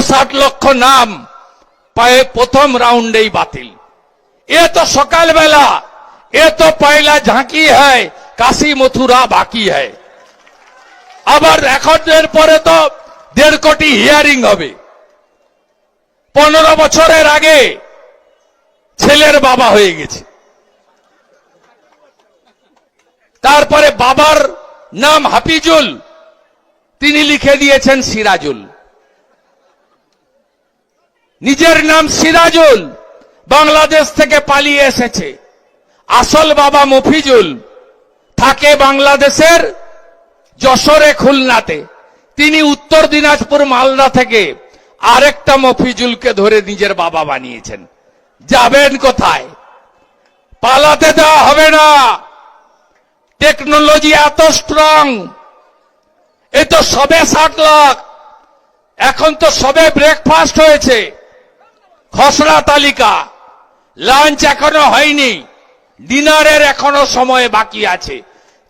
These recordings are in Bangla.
উনষাট লক্ষ নাম পায়ে প্রথম রাউন্ডেই বাতিল। এ তো সকালবেলা, এ তো পয়লা ঝাঁকি হয়, কাশি মথুরা বাকি হয়। আবার এখনের পরে তো দেড় কোটি হিয়ারিং হবে। পনেরো বছরের আগে ছেলের বাবা হয়ে গেছে। তারপরে বাবার নাম হাফিজুল, তিনি লিখে দিয়েছেন সিরাজুল। নিজের নাম সিরাজুল বাংলাদেশ থেকে পালিয়ে এসেছে। আসল বাবা মফিজুল থাকে বাংলাদেশের যশোরে খুলনাতে। তিনি উত্তর দিনাজপুর মালদা থেকে আরেকটা মফিজুলকে ধরে নিজের বাবা বানিয়েছেন। যাবেন কোথায়? পালাতে দেওয়া হবে না। টেকনোলজি এত স্ট্রং এ তো সবে ষাট লাখ। এখন তো সবে ব্রেকফাস্ট হয়েছে। খসড়া তালিকা। লাঞ্চ এখনও হয়নি। ডিনারের এখনও সময় বাকি আছে।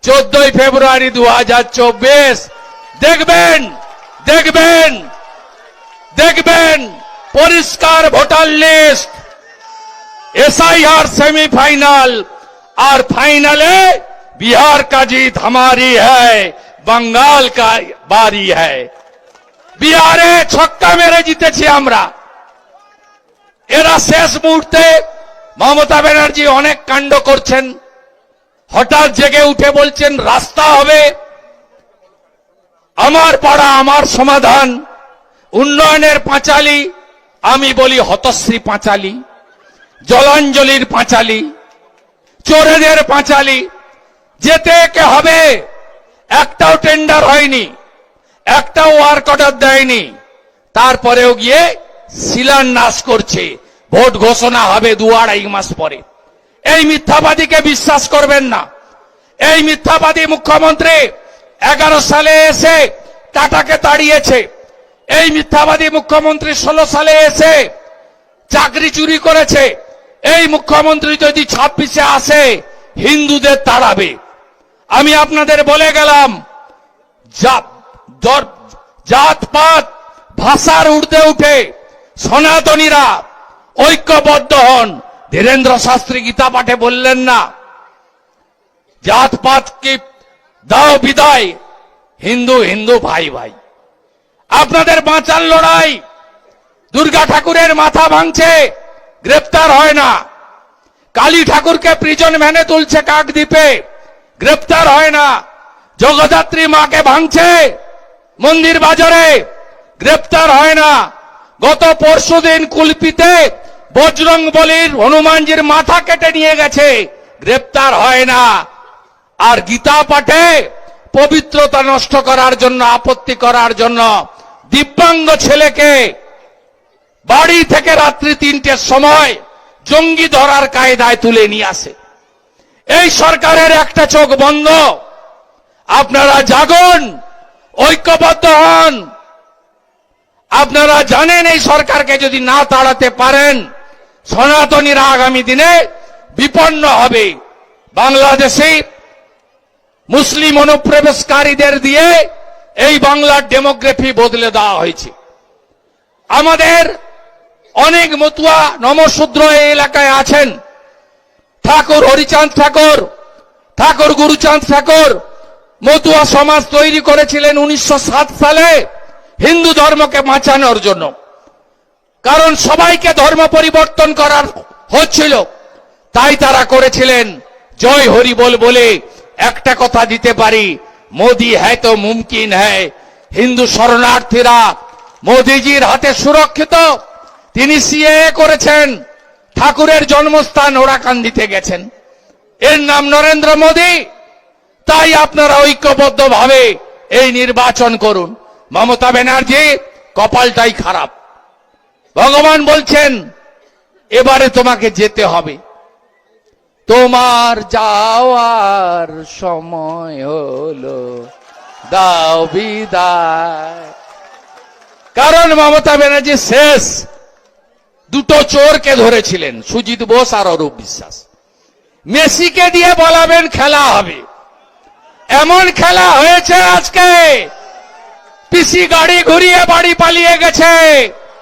চোদ্দই ফেব্রুয়ারি দু হাজার চব্বিশ। দেখবেন দেখবেন দেখবেন, পরিষ্কার ভোটার লিস্ট। এসআইআর সেমিফাইনাল আর ফাইনালে বিহার কা জিত হামারি হ্যায়, বঙ্গাল কা বারি হ্যায়। বিহারে ছক্কা মেরে জিতেছি আমরা। এরা শেষ মুহূর্তে মমতা ব্যানার্জি অনেক কাণ্ড করছেন। হঠাৎ জেগে উঠে বলছেন, রাস্তা হবে। আমার পাড়া, আমার সমাধান। উন্নয়নের পাঁচালি। আমি বলি হতশ্রী পাঁচালী, জলাঞ্জলির পাঁচালি, চোরেদের পাঁচালি। যেতে কে হবে। একটাও টেন্ডার হয়নি, একটাও ওয়ার্ক অর্ডার দেয়নি। তারপরেও গিয়ে শিলান্যাস করছে। ভোট ঘোষণা হবে দু আড়াই মাস পরে। এই মিথ্যাবাদীকে বিশ্বাস করবেন না। এই মিথ্যাবাদী মুখ্যমন্ত্রী এগারো সালে এসে টাটাকে তাড়িয়েছে। এই মিথ্যাবাদী মুখ্যমন্ত্রী ষোলো সালে এসে চাকরি চুরি করেছে। এই মুখ্যমন্ত্রী যদি ছাব্বিশে আসে, হিন্দুদের তাড়াবে। আমি আপনাদের বলে গেলাম জা- দর- জাতপাত ভাষার ঊর্ধ্বে উঠে সনাতনীরা ঐক্যবদ্ধ হন। ধীরেন্দ্র শাস্ত্রী গীতা পাঠে বললেন না জাতপাত কি দাও বিদায়, হিন্দু হিন্দু ভাই ভাই। আপনাদের বাঁচার লড়াই দুর্গা ঠাকুরের মাথা ভাঙছে, গ্রেপ্তার হয় না। কালী ঠাকুরকে প্রিজন ভ্যানে তুলছে কাকদ্বীপে গ্রেপ্তার হয় না। জগদ্ধাত্রী মাকে ভাঙছে, মন্দির বাজারে গ্রেপ্তার হয় না। গত পরশুদিন কুলপিতে বজরং বলির হনুমানজির মাথা কেটে নিয়ে গেছে। গ্রেপ্তার হয় না। আর গীতা পাঠে পবিত্রতা নষ্ট করার জন্য, আপত্তি করার জন্য দিব্যাঙ্গ ছেলেকে বাড়ি থেকে রাত্রি তিনটের সময় জঙ্গি ধরার কায়দায় তুলে নিয়ে আসে। এই সরকারের একটা চোখ বন্ধ। আপনারা জাগুন, ঐক্যবদ্ধ হন। আপনারা জানেন এই সরকারকে যদি না তাড়াতে পারেন, সনাতনীরা আগামী দিনে বিপন্ন হবে। বাংলাদেশে মুসলিম অনুপ্রবেশকারীদের দিয়ে এই বাংলার ডেমোগ্রাফি বদলে দেওয়া হয়েছে। আমাদের অনেক মতুয়া নমশূদ্র এই এলাকায় আছেন। ঠাকুর হরিচাঁদ ঠাকুর ঠাকুর গুরুচাঁদ ঠাকুর মতুয়া সমাজ তৈরি করেছিলেন উনিশশো সাত সালে। হিন্দু ধর্মকে বাঁচানোর জন্য। কারণ সবাইকে ধর্ম পরিবর্তন করার হচ্ছিল। তাই তারা করেছিলেন, জয় হরি বল বলে একটা কথা দিতে পারি, মোদি হ্যায় তো মুমকিন হ্যায়। হিন্দু শরণার্থীরা মোদিজির হাতে সুরক্ষিত, তিনি সিএ করেছেন, ঠাকুরের জন্মস্থান ওরাকান্দিতে গেছেন। এর নাম নরেন্দ্র মোদী, তাই আপনারা ঐক্যবদ্ধ ভাবে এই নির্বাচন করুন। মমতা ব্যানার্জি, কপালটাই খারাপ। ভগবান বলছেন, এবারে তোমাকে যেতে হবে। তোমার যাওয়ার সময় হলো, দাও বিদায়। কারণ মমতা ব্যানার্জি শেষ। দুটো চোরকে ধরেছিলেন, সুজিত বোস আর অরূপ বিশ্বাস। মেসিকে দিয়ে বলাবেন খেলা হবে। এমন খেলা হয়েছে আজকে। পিসি গাড়ি ঘুরিয়ে বাড়ি পালিয়ে গেছে।